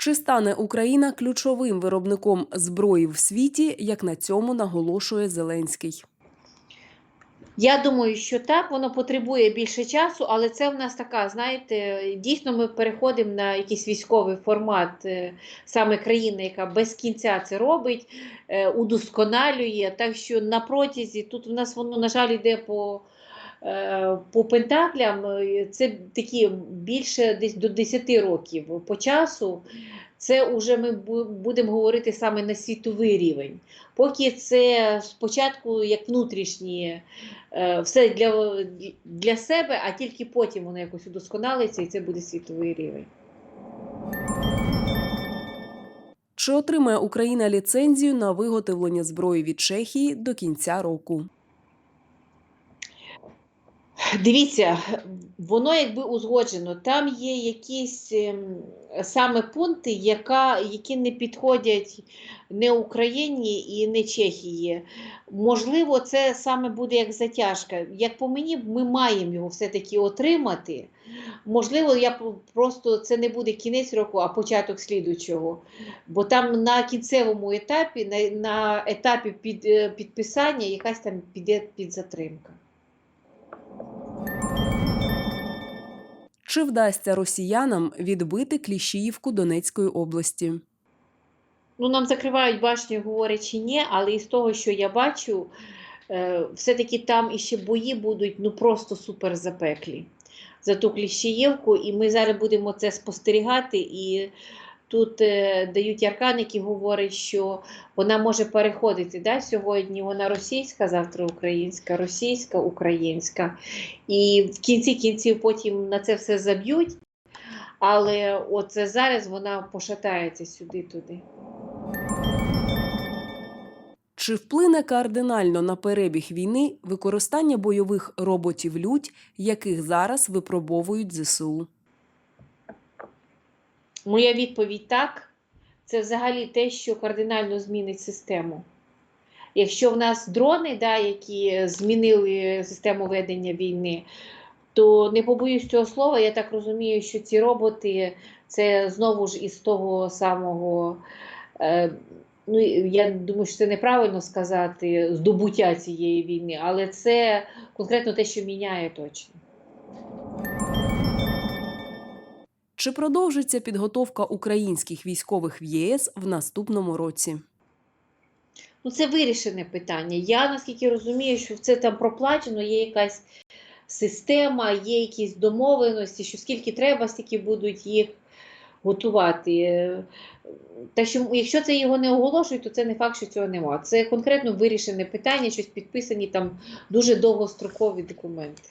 Чи стане Україна ключовим виробником зброї в світі, як на цьому наголошує Зеленський? Я думаю, що так, воно потребує більше часу, але це в нас така, знаєте, дійсно ми переходимо на якийсь військовий формат е, саме країни, яка без кінця це робить, е, удосконалює. Так що на протязі тут в нас воно, на жаль, йде по, по пентаклям. е, Це такі більше десь до 10 років по часу. Це вже ми будемо говорити саме на світовий рівень. Поки це спочатку як внутрішні е, все для, для себе, а тільки потім воно якось удосконалиться і це буде світовий рівень. Чи отримає Україна ліцензію на виготовлення зброї від Чехії до кінця року? Дивіться, воно якби узгоджено. Там є якісь ем, саме пункти, яка, які не підходять не Україні і не Чехії. Можливо, це саме буде як затяжка. Як по мені, ми маємо його все-таки отримати. Можливо, я просто це не буде кінець року, а початок слідучого. Бо там на кінцевому етапі, на, на етапі під, е, підписання, якась там піде підзатримка. Чи вдасться росіянам відбити Кліщіївку Донецької області? Ну, нам закривають башню, говорять чи ні, але із того, що я бачу, е, все-таки там іще бої будуть ну просто супер запеклі за ту Кліщіївку, і ми зараз будемо це спостерігати. І тут е, дають аркан, який говорить, що вона може переходити. Да? Сьогодні вона російська, завтра українська, російська, українська. І в кінці кінців потім на це все заб'ють. Але от зараз вона пошатається сюди-туди. Чи вплине кардинально на перебіг війни використання бойових роботів лють, яких зараз випробовують ЗСУ? Моя відповідь так. Це взагалі те, що кардинально змінить систему. Якщо в нас дрони, да, які змінили систему ведення війни, то не побоюсь цього слова, я так розумію, що ці роботи це знову ж із того самого. Е, ну, я думаю, що це неправильно сказати здобуття цієї війни, але це конкретно те, що міняє точно. Чи продовжиться підготовка українських військових в ЄС в наступному році? Ну, це вирішене питання. Я наскільки розумію, що це там проплачено, є якась система, є якісь домовленості, що скільки треба, стільки будуть їх готувати. Так що, якщо це його не оголошують, то це не факт, що цього нема. Це конкретно вирішене питання, щось підписані там дуже довгострокові документи.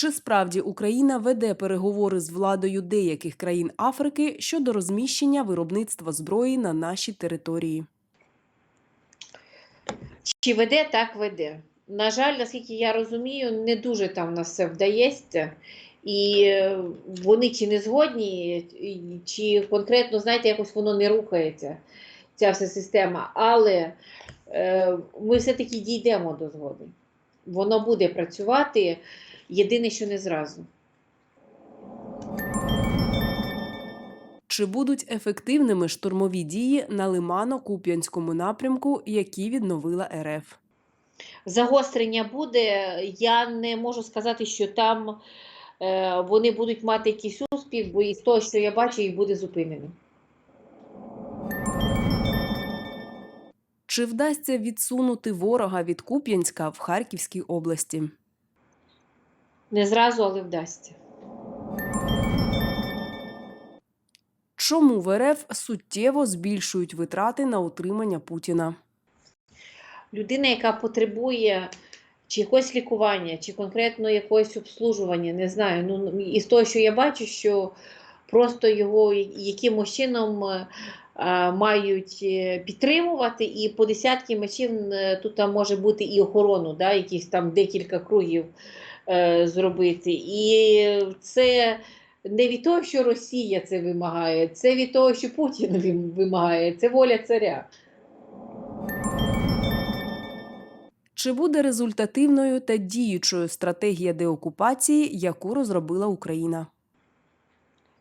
Чи справді Україна веде переговори з владою деяких країн Африки щодо розміщення виробництва зброї на нашій території? Чи веде, так веде. На жаль, наскільки я розумію, не дуже там нас все вдається. І е, вони чи не згодні, чи конкретно, знаєте, якось воно не рухається, ця вся система. Але е, ми все-таки дійдемо до згоди. Воно буде працювати, єдине, що не зразу. Чи будуть ефективними штурмові дії на Лимано-Куп'янському напрямку, які відновила РФ? Загострення буде. Я не можу сказати, що там е, вони будуть мати якийсь успіх, бо із того, що я бачу, їх буде зупинено. Чи вдасться відсунути ворога від Куп'янська в Харківській області? Не зразу, але вдасться. Чому в РФ суттєво збільшують витрати на утримання Путіна? Людина, яка потребує чи якогось лікування, чи конкретно якогось обслужування, не знаю. Ну, із того, що я бачу, що просто його якимось чином е, е, мають е, підтримувати, і по десятки мечів е, тут там може бути і охорону, да, якісь там декілька кругів е, зробити. І це не від того, що Росія це вимагає, це від того, що Путін вимагає, це воля царя. Чи буде результативною та діючою стратегія деокупації, яку розробила Україна?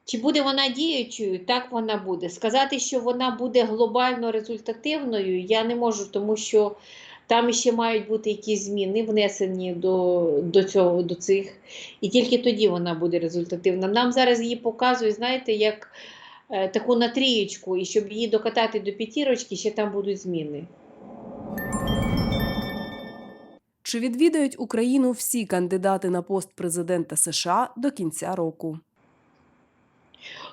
Чи буде вона діючою? Так вона буде. Сказати, що вона буде глобально результативною, я не можу, тому що там ще мають бути якісь зміни внесені до, до цього, до цих, і тільки тоді вона буде результативна. Нам зараз її показують, знаєте, як е, таку на трієчку, і щоб її докатати до п'ятірочки, ще там будуть зміни. Чи відвідають Україну всі кандидати на пост президента США до кінця року?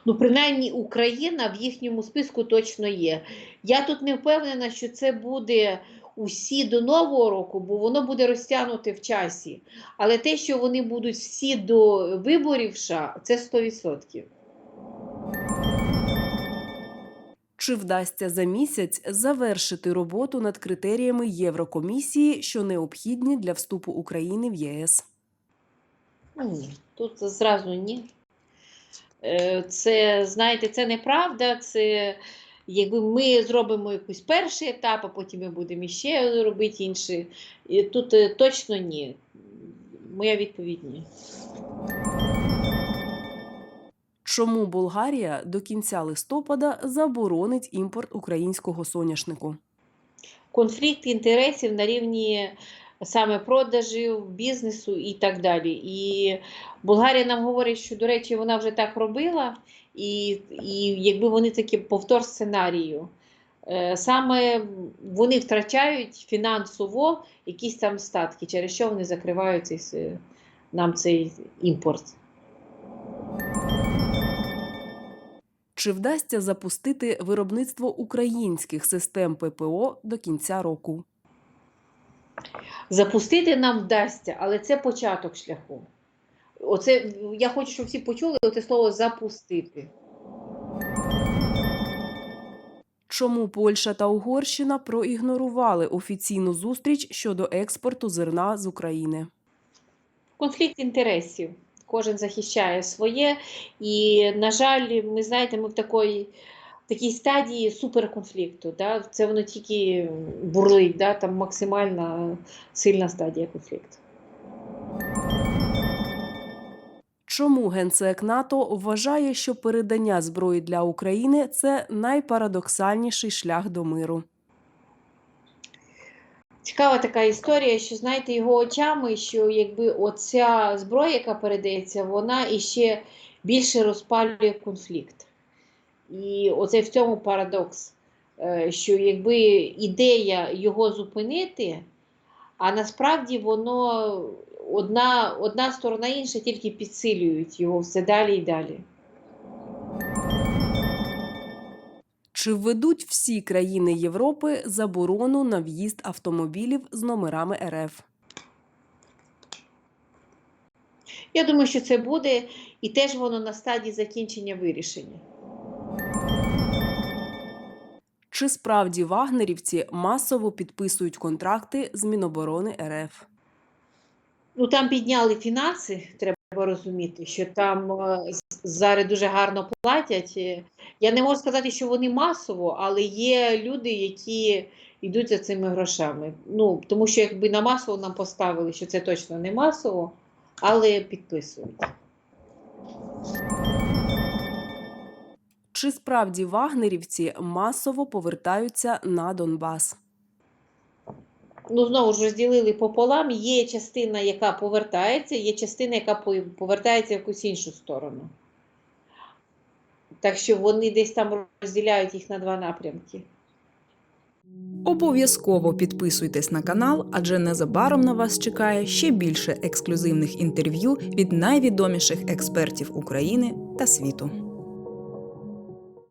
Ну, принаймні, Україна в їхньому списку точно є. Я тут не впевнена, що це буде усі до Нового року, бо воно буде розтягнуте в часі. Але те, що вони будуть всі до виборів США, це 100%. Чи вдасться за місяць завершити роботу над критеріями Єврокомісії, що необхідні для вступу України в ЄС? Ні, тут зразу ні. Е, Це, знаєте, це неправда. Це якби ми зробимо якийсь перший етап, а потім ми будемо ще робити інші. І Тут е, точно ні. Моя відповідь ні. Чому Болгарія до кінця листопада заборонить імпорт українського соняшнику? конфлікт інтересів на рівні саме продажів, бізнесу і так далі. І Болгарія нам говорить, що, до речі, вона вже так робила, і, і якби вони такі повтор сценарію. Е, Саме вони втрачають фінансово якісь там статки, через що вони закривають цей, нам цей імпорт. Чи вдасться запустити виробництво українських систем ППО до кінця року? Запустити нам вдасться, але це початок шляху. Оце я хочу, щоб всі почули це слово запустити. Чому Польща та Угорщина проігнорували офіційну зустріч щодо експорту зерна з України? Конфлікт інтересів. Кожен захищає своє. І, на жаль, ми знаєте, ми в такій, такій стадії суперконфлікту. Да? Це воно тільки бурлить, да? там максимальна сильна стадія конфлікту. Чому генсек НАТО вважає, що передання зброї для України це найпарадоксальніший шлях до миру? Цікава така історія, що знаєте, його очами, що якби оця зброя, яка передається, вона іще більше розпалює конфлікт. І оце в цьому парадокс, е, що якби ідея його зупинити, а насправді воно одна, одна сторона інша тільки підсилюють його все далі і далі. Чи введуть всі країни Європи заборону на в'їзд автомобілів з номерами РФ? Я думаю, що це буде, і теж воно на стадії закінчення вирішення. Чи справді вагнерівці масово підписують контракти з Міноборони РФ? Ну там підняли фінанси, треба розуміти, що там е, зараз дуже гарно платять. Е, Я не можу сказати, що вони масово, але є люди, які йдуть за цими грошами. Ну, тому що якби на масово нам поставили, що це точно не масово, але підписують. Чи справді вагнерівці масово повертаються на Донбас? Ну, знову ж розділили пополам. Є частина, яка повертається, є частина, яка повертається в якусь іншу сторону. Так що вони десь там розділяють їх на два напрямки. Обов'язково підписуйтесь на канал, адже незабаром на вас чекає ще більше ексклюзивних інтерв'ю від найвідоміших експертів України та світу.